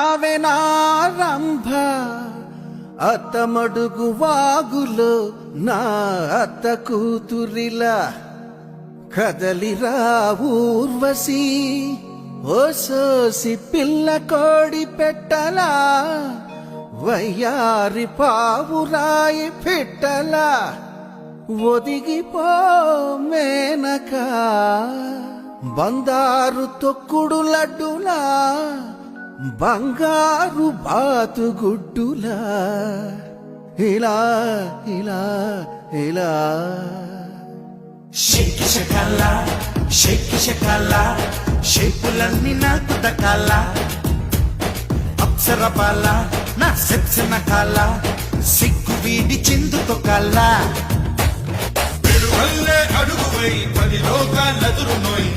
ఆవెనారంభ అత్తమడుగు వాగులో నా అత్త కూతురిలా కదలిరా ఊర్వశి ఓ సోసి పిల్ల కోడి పెట్టలా వయ్యారి పావురాయి పెట్టలా ఒదిగిపో మేనక బందారు తొక్కుడు లడ్డులా బంగారు బాతుగుడ్డులా ఇలా ఇలా ఇలా. షేకి షకాల షేకి షకాల షేపులన్నీ నాకు దక్కాల అప్సర బాల నా సెప్సిన కాల సిగ్గు వీడి చిందు తొక్కాల విడువల్లే అడుగువై పది లోకాలెదురు నోయ్.